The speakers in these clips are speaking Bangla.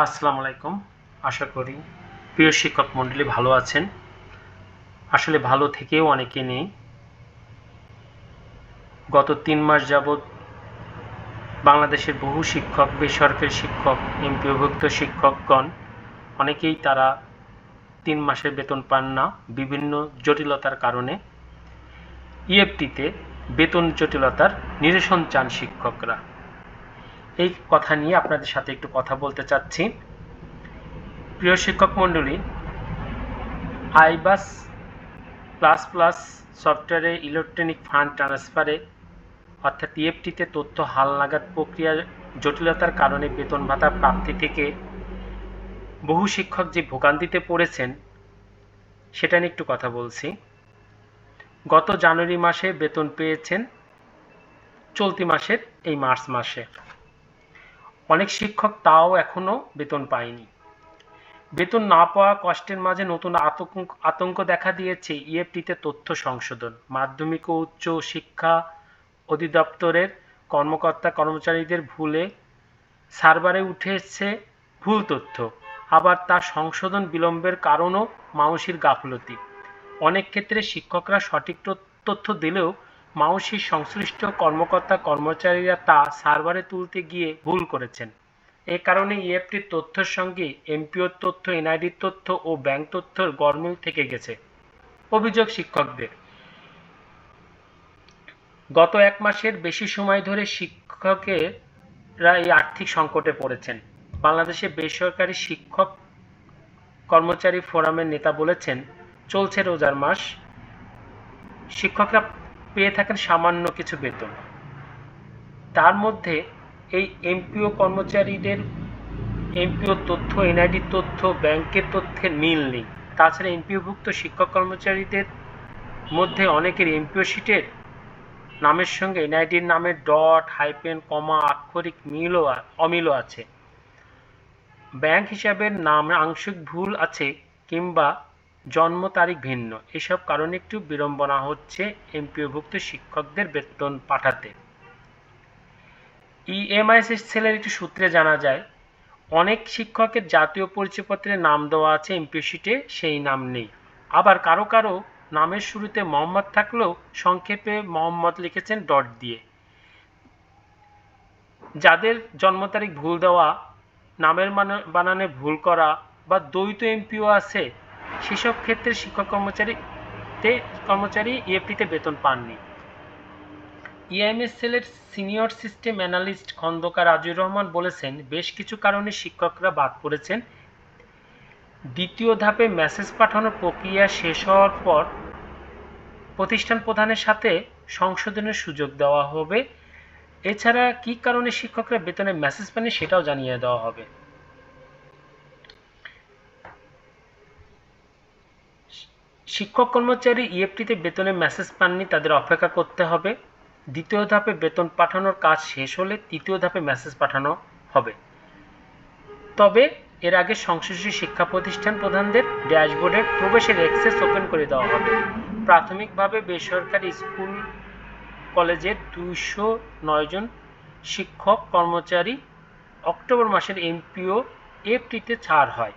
আসসালামু আলাইকুম। আশা করি প্রিয় শিক্ষক মণ্ডলী ভালো আছেন। আসলে ভালো থেকেও অনেকে নেই। গত তিন মাস যাবৎ বাংলাদেশের বহু শিক্ষক, বেসরকারি শিক্ষক, এমপিওভুক্ত শিক্ষকগণ, অনেকেই তারা তিন মাসের বেতন পান না বিভিন্ন জটিলতার কারণে। ইএফটিতে বেতন জটিলতার নিরসন চান শিক্ষকরা। এই কথা নিয়ে আপনাদের সাথে একটু কথা বলতে চাচ্ছি। প্রিয় শিক্ষক মণ্ডলী, আইবাস প্লাস প্লাস সফটওয়্যারে ইলেকট্রনিক ফান্ড ট্রান্সফারে, অর্থাৎ ইএফটিতে তথ্য হাল হালনাগাদ প্রক্রিয়ার জটিলতার কারণে বেতন ভাতা প্রাপ্তি থেকে বহু শিক্ষক যে ভোগান্তিতে পড়েছেন, সেটা নিয়ে একটু কথা বলছি। গত জানুয়ারি মাসে বেতন পেয়েছেন, চলতি মাসের এই মার্চ মাসে। অনেক শিক্ষক তাও এখনও বেতন পায়নি। বেতন না পাওয়া কষ্টের মাঝে নতুন আতঙ্ক আতঙ্ক দেখা দিয়েছে ইএফটিতে তথ্য সংশোধন। মাধ্যমিক ও উচ্চ শিক্ষা অধিদপ্তরের কর্মকর্তা কর্মচারীদের ভুলে সার্ভারে উঠে এসছে ভুল তথ্য। আবার তার সংশোধন বিলম্বের কারণও মাউসির গাফলতি। অনেক ক্ষেত্রে শিক্ষকরা সঠিক তথ্য দিলেও মাউসির সংশ্লিষ্ট কর্মকর্তা কর্মচারীরা তা সার্ভারে তুলতে গিয়ে ভুল করেছেন। এ কারণে ইএফটির তথ্যের সঙ্গে এমপিওর তথ্য, এনআইডির তথ্য ও ব্যাংক তথ্যের গরমিল থেকে গেছে। অভিযোগ শিক্ষকদের। গত এক মাসের বেশি সময় ধরে শিক্ষকেরা এই আর্থিক সংকটে পড়েছেন। বাংলাদেশে বেসরকারি শিক্ষক কর্মচারী ফোরামের নেতা বলেছেন, চলছে রোজার মাস। শিক্ষকরা পেয়ে থাকেন সামান্য কিছু বেতন। তার মধ্যে এই এমপিও কর্মচারীদের এমপিও তথ্য, এনআইডি তথ্য, ব্যাংকের তথ্যের মিল নেই। তাছাড়া এমপিওভুক্ত শিক্ষক কর্মচারীদের মধ্যে অনেকের এমপিও শিটের নামের সঙ্গে এনআইডির নামের ডট, হাইপেন, কমা, আক্ষরিক মিলও অমিলও আছে। ব্যাংক হিসাবের নাম আংশিক ভুল আছে কিংবা জন্ম তারিখ ভিন্ন। এসব কারণে একটু বিড়ম্বনা হচ্ছে এমপিওভুক্ত শিক্ষকদের বেতন পাঠাতে। ইএমআইএস সেলের একটি সূত্রে জানা যায়, অনেক শিক্ষকের জাতীয় পরিচয়পত্রে নাম দেওয়া আছে এমপিও শিটে, সেই নাম নেই। আবার কারও কারও নামের শুরুতে মোহাম্মদ থাকলেও সংক্ষেপে মোহাম্মদ লিখেছেন ডট দিয়ে। যাদের জন্ম তারিখ ভুল দেওয়া, নামের বানানে ভুল করা বা দ্বৈত এমপিও আছে সেসব ক্ষেত্রে শিক্ষক কর্মচারীতে কর্মচারী ইএফটিতে বেতন পাননি। ইআইএমএস সেলের senior system analyst Khandakar Aziur Rahman বলেছেন, বেশ কিছু কারণে শিক্ষকরা বাদ পড়েছেন। দ্বিতীয় ধাপে মেসেজ পাঠানোর প্রক্রিয়া শেষ হওয়ার পর প্রতিষ্ঠান প্রধানের সাথে সংশোধনের সুযোগ দেওয়া হবে। এছাড়া কি কারণে শিক্ষকরা বেতনে মেসেজ পাননি সেটাও জানিয়ে দেওয়া হবে। শিক্ষক কর্মচারী ইএফটিতে বেতনে মেসেজ পাননি, তাদের অপেক্ষা করতে হবে। দ্বিতীয় ধাপে বেতন পাঠানোর কাজ শেষ হলে তৃতীয় ধাপে মেসেজ পাঠানো হবে। তবে এর আগে সংশ্লিষ্ট শিক্ষা প্রতিষ্ঠান প্রধানদের ড্যাশবোর্ডের প্রবেশের অ্যাক্সেস ওপেন করে দেওয়া হবে। প্রাথমিকভাবে বেসরকারি স্কুল কলেজের দুইশো নয় জন শিক্ষক কর্মচারী অক্টোবর মাসের এমপিও এফটিতে ছাড় হয়।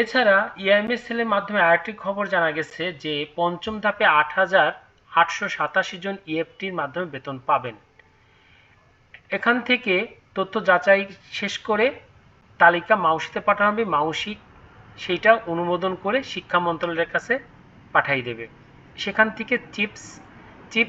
এছাড়া ইআইএমএস সেলের মাধ্যমে আরেকটি খবর জানা গেছে যে পঞ্চম ধাপে আট হাজার আটশো সাতাশি জন ইএফটির মাধ্যমে বেতন পাবেন। এখান থেকে তথ্য যাচাই শেষ করে তালিকা মাউসিতে পাঠানো হবে। মাউসি সেইটা অনুমোদন করে শিক্ষা মন্ত্রণালয়ের কাছে পাঠাই দেবে। সেখান থেকে চিপস, চিপ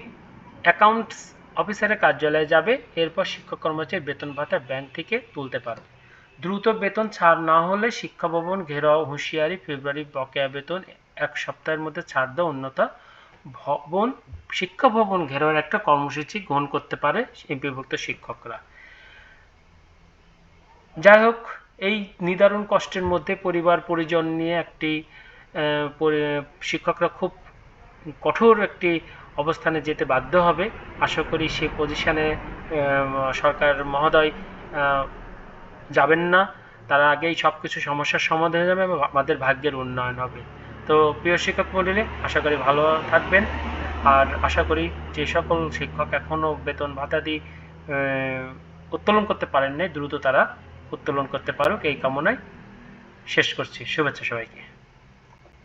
অ্যাকাউন্টস অফিসারের কার্যালয়ে যাবে। এরপর শিক্ষক কর্মচারী বেতন ভাতা ব্যাংক থেকে তুলতে পারবে। দ্রুত বেতন ছাড় না হলে শিক্ষা ভবন ঘেরাও, হুঁশিয়ারি, ফেব্রুয়ারি বকেয়া বেতন, এক সপ্তাহের মধ্যে ছাড় দেওয়া অন্যতা ভবন শিক্ষা ভবন ঘেরাওয়ের একটা কর্মসূচি গ্রহণ করতে পারে এমপিভুক্ত শিক্ষকরা। যাই হোক, এই নিদারুণ কষ্টের মধ্যে পরিবার, পরিজন নিয়ে একটি শিক্ষকরা খুব কঠোর একটি অবস্থানে যেতে বাধ্য হবে। আশা করি সে পজিশনে সরকার মহোদয় যাবেন না, তারা আগেই সব কিছু সমস্যার সমাধান হয়ে যাবে এবং আমাদের ভাগ্যের উন্নয়ন হবে। তো প্রিয় শিক্ষক মন্ডলী, আশা করি ভালো থাকবেন। আর আশা করি যে সকল শিক্ষক এখনও বেতন ভাতা দিয়ে উত্তোলন করতে পারেন নাই দ্রুত তারা উত্তোলন করতে পারুক, এই কামনায় শেষ করছি। শুভেচ্ছা সবাইকে।